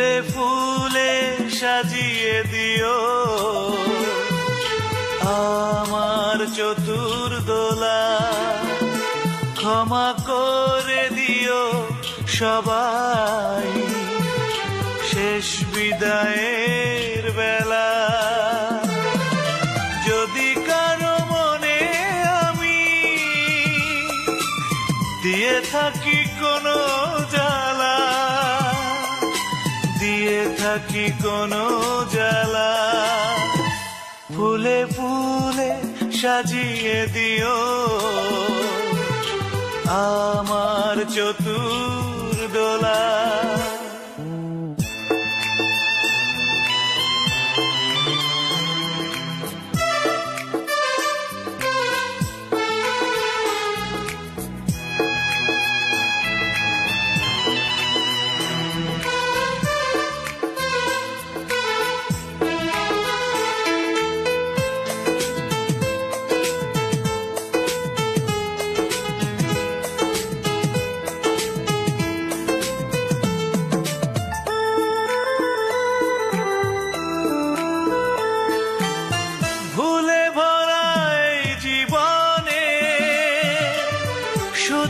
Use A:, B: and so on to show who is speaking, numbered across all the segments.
A: ফুলে ফুলে সাজিয়ে দিও। আমার চতুর দোলা, ক্ষমা করে দিও সবাই। শেষ বিদায়ের বেলা, যদি কারও মনে আমি দিয়ে থাকি কোনো যা থাকি কোনো জ্বালা? ফুলে ফুলে সাজিয়ে দিও। আমার চতুর দোলা।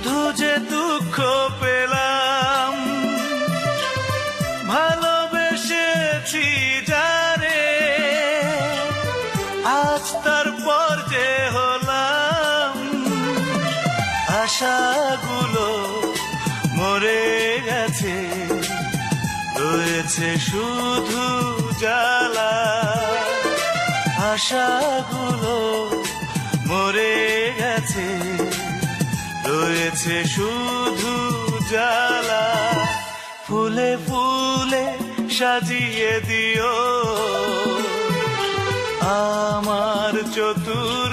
A: শুধু যে দুঃখ পেলাম, ভালোবেসেছি যারে, আজ তারপর যে হলাম, আশাগুলো মরে গেছে, রয়েছে শুধু জ্বালা, আশাগুলো রয়েছে শুধু জ্বালা। ফুলে ফুলে সাজিয়ে দিও। আমার চতুর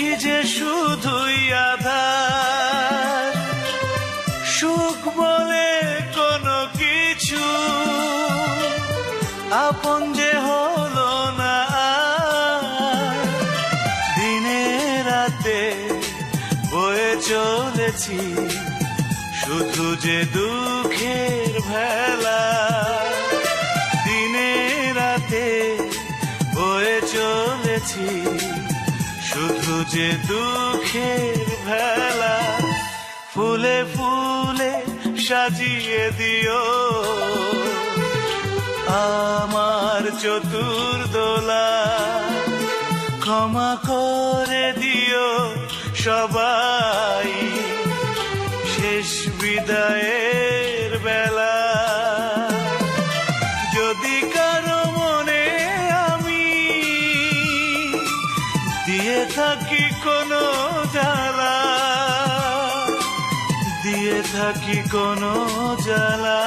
A: দেখি যে শুধুই আধার সুখ বলে কোনো কিছু, আপন যে হলো না। দিনে রাতে বয়ে চলেছি, শুধু যে দুঃখের ভেলা দিনে রাতে বয়ে চলেছি যে দুঃখের ভেলা ফুলে ফুলে সাজিয়ে দিও। আমার চতুর দোলা, ক্ষমা করে দিও সবাই। শেষ বিদায়ের বেলা থাকি কোনো জ্বালা।